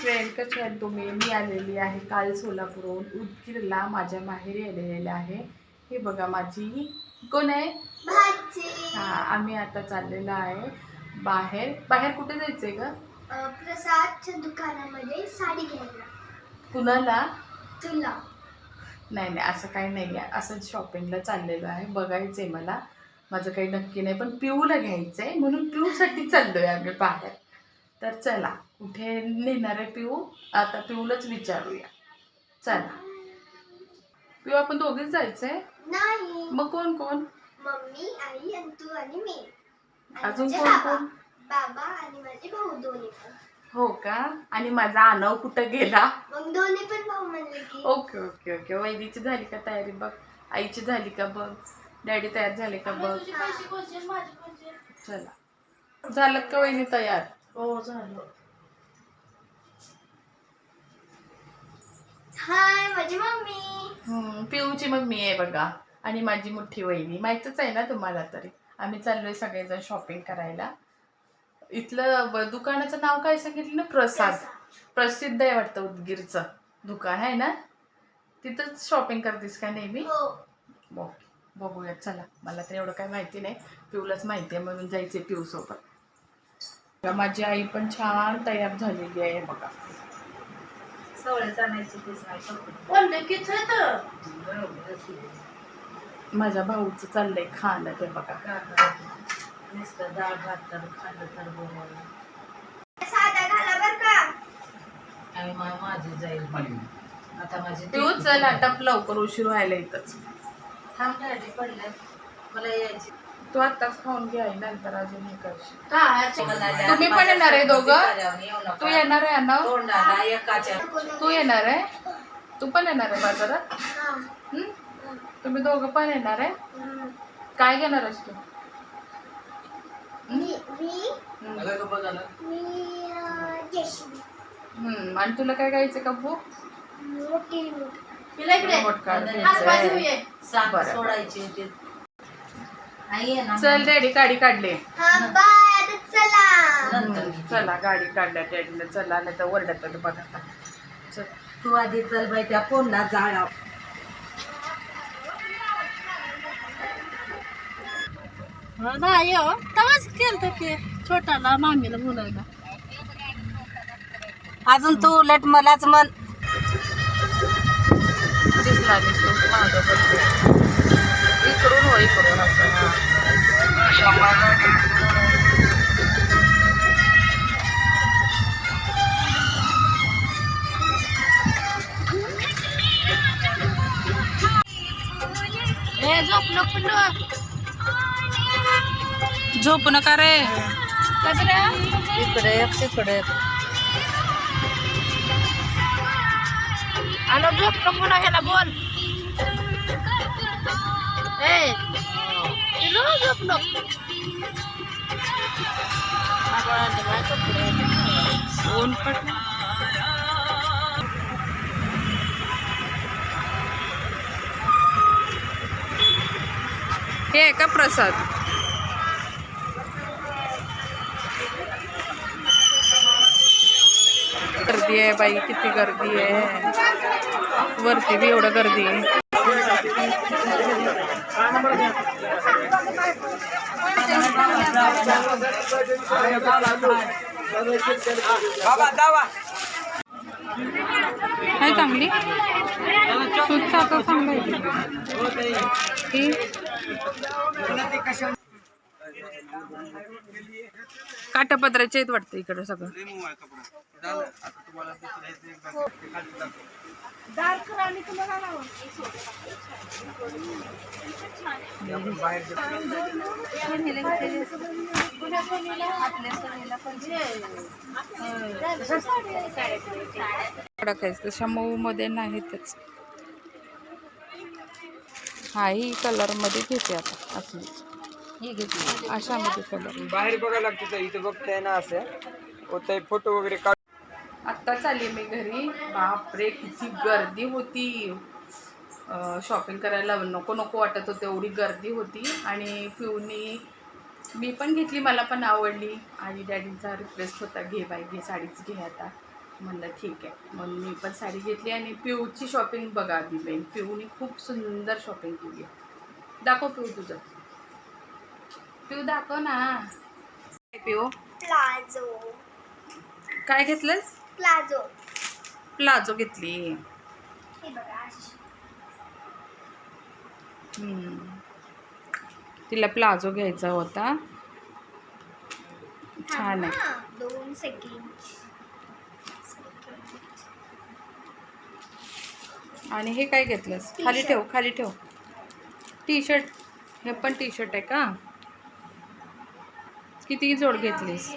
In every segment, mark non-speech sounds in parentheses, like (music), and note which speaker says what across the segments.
Speaker 1: Friend कसे आहेत तुम्ही? मी आलेली आहे काल सोलापूरहून. उदगीरला माझ्या माहेरी आलेले आहे. हे बघा माझी. कोण आहे? हा आम्ही आता चाललेलो आहे बाहेर. बाहेर कुठे जायचंय का
Speaker 2: अ, प्रसादच्या दुकानामध्ये साडी घ्यायला.
Speaker 1: कुणाला?
Speaker 2: तुला.
Speaker 1: नाही नाही असं काही नाही आहे. असंच शॉपिंगला चाललेलो आहे. बघायचंय मला. माझं काही नक्की नाही पण पिऊला घ्यायचं आहे म्हणून पिऊसाठी (laughs) चाललोय आम्ही बाहेर. तर चला कुठे नेणार आहे पिऊ? आता पिऊलाच विचारूया. चला. पिऊ आपण दोघेच जायचंय?
Speaker 2: नाही.
Speaker 1: मग कोण कोण?
Speaker 2: मम्मी आई आणि तू आणि मी. आणि
Speaker 1: अजून
Speaker 2: माझे
Speaker 1: कोण
Speaker 2: बाबा.
Speaker 1: कोण?
Speaker 2: बाबा आणि माझे भाऊ दोन्ही पण.
Speaker 1: हो का? आणि माझा आनव कुठं गेला?
Speaker 2: मग दोन्ही पण भाऊ म्हणले की.
Speaker 1: Okay okay okay. वैदीची झाली का तयारी बघ? आईची झाली का बघ? डॅडी तयार झाले का बघ? चला. झालं का वहिनी तयार?
Speaker 3: हो झालं
Speaker 2: हाय माझी मम्मी.
Speaker 1: हम्म, पिऊची मग मी आहे बघा. आणि माझी मोठी वहिनी. माहीतच आहे ना तुम्हाला तरी. आम्ही चाललोय सगळेजण शॉपिंग करायला. इथलं ब- दुकानाचं नाव काय सांगितलं ना? प्रसाद. प्रसिद्ध आहे वाटतं उदगीरचं. दुकान आहे ना? तिथंच शॉपिंग करतेस का नेहमी?
Speaker 2: हो.
Speaker 1: बघ बघूया चला मला तर एवढं काय माहिती नाही. पिऊलाच माहिती आहे म्हणून जायचे पिऊ सोबत माझी आई पण छान तयार झालेली आहे बघा. माझ्या भाऊचं चाललंय खाणं ते बघा.
Speaker 3: माझी जाईल. आता माझी
Speaker 1: पिऊ चल आता लवकर उशीर व्हायला इथंच
Speaker 3: थांब पडले मला यायची
Speaker 1: तू आत्ताच खाऊन घे आई नंतर अजून हे करशील.
Speaker 3: तुम्ही
Speaker 1: पण येणार आहे दोघं? तू येणार आहे अण्णा
Speaker 3: तोंडाला एकाच्या
Speaker 1: तू येणार आहे? तू पण येणार आहे बाजारात?
Speaker 2: हा.
Speaker 1: तुम्ही दोघं पण येणार आहे?
Speaker 2: हम्म.
Speaker 1: काय घेणार आहेस तू?
Speaker 2: मी मी
Speaker 1: हं.
Speaker 2: मी अ, जयश्री
Speaker 1: हं. आणि तुला काय घ्यायचं का भू
Speaker 2: मोठी.
Speaker 3: सांग
Speaker 1: बरं.
Speaker 3: सोडायची होती
Speaker 1: चल डॅडी गाडी काढली
Speaker 2: हा चला
Speaker 3: नंतर. घे.
Speaker 1: चला गाडी काढल्या डॅडीने चला नाही तर ओरडत बघा आता. चल
Speaker 3: तू आधी चल बाई त्या फोनला जाळा
Speaker 4: नाही हो तेव्हाच केलं ते छोटाला मामीला बोलायला
Speaker 3: अजून तू उलट मलाच म्हण
Speaker 1: दिसला दिसतो. इकडून हो इकडून असं. हा.
Speaker 4: झोपलो पुढं
Speaker 1: झोपू नका रे.
Speaker 3: इकडे तिकडे.
Speaker 4: आणि झोपलो पुन्हा ह्याला बोल. ए पिलो झोपलो
Speaker 1: ऊन पडलं हे आहे का प्रसाद. गर्दी आहे बाई किती गर्दी आहे. वरती बी एवढं गर्दी आहे. काय चांगली. सुद्धा आता चांगलं ही. काटापत्राचे आहेत वाटतं इकडे सगळं. कडक आहे तशा मऊ मध्ये नाहीतच हाही कलरमध्ये घेते आता असली.
Speaker 3: ही घेतली
Speaker 1: अशामध्ये कलर
Speaker 5: बाहेर बघायला लागतं तर इथं बघताय ना असं फोटो वगैरे काढ
Speaker 1: आत्ताच आली मी घरी. बापरे किती गर्दी होती. शॉपिंग करायला नको नको वाटत होते एवढी गर्दी होती. आणि पिऊनी मी पण घेतली मला पण आवडली. आणि डॅडींचा रिक्वेस्ट होता घे बाई घे साडीच घे आता. म्हणलं ठीक आहे. मग मी पण साडी घेतली आणि पिऊची शॉपिंग बघा आधी बाई पिऊने खूप सुंदर शॉपिंग केली. दाखव पिऊ तुझं. पिऊ दाखव ना. पिऊ?
Speaker 2: प्लाझो.
Speaker 1: काय घेतलंस?
Speaker 2: प्लाझो.
Speaker 1: प्लाझो घेतली.
Speaker 2: हे.
Speaker 1: तिला प्लाझो घ्यायचा होता. छान आहे.
Speaker 2: दोन सेकंड
Speaker 1: आणि हे काय घेतलंस? खाली ठेव खाली ठेव. टी शर्ट हे पण टी शर्ट आहे का? किती जोड घेतलीस?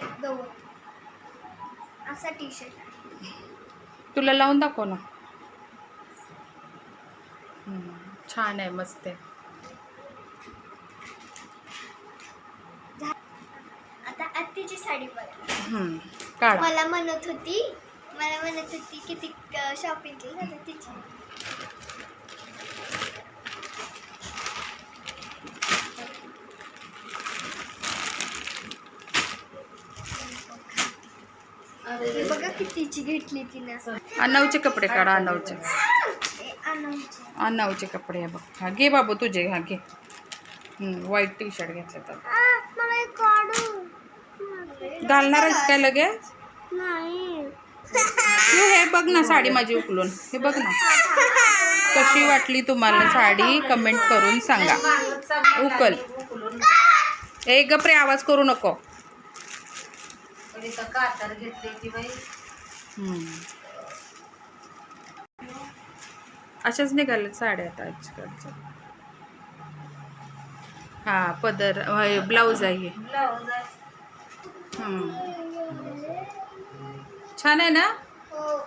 Speaker 2: असा टी शर्ट
Speaker 1: तुला लावून दाखव ना. छान आहे मस्त आहे
Speaker 2: आता आत्तीची साडी बघा
Speaker 1: हम्म, काढा.
Speaker 2: मला म्हणत होती मला म्हणत होती किती शॉपिंग केली आता तिची. बघा कितीची घेतली तिनं
Speaker 1: अण्णावचे कपडे काढा
Speaker 2: आणायचे.
Speaker 1: अण्णावचे कपडे बघ. हा घे बाबू तुझे हा घे. व्हाईट टी शर्ट घेतलं तर.
Speaker 2: आ, मला काढू
Speaker 1: घालणारच काय लगेच
Speaker 2: नाही.
Speaker 1: तू हे बघ ना साडी माझी उकलून. हे बघ ना. कशी वाटली तुम्हाला साडी? कमेंट करून सांगा. उकल. ए गपरे आवाज करू नको.
Speaker 3: पण इथं कातर घेतली ती बाई
Speaker 1: हम्म. अशाच निघाल्या साड्या आता आजकालच्या. हा पदर ब्लाऊज आहे हे.
Speaker 3: ब्लाऊज आहे.
Speaker 1: छान आहे ना?
Speaker 2: हो.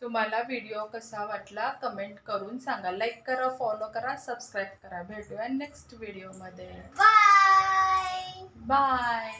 Speaker 1: तुम्हाला व्हिडिओ कसा वाटला कमेंट करून सांगा. लाईक करा फॉलो करा सबस्क्राईब करा. भेटूया नेक्स्ट व्हिडिओमध्ये
Speaker 2: बाय
Speaker 1: बाय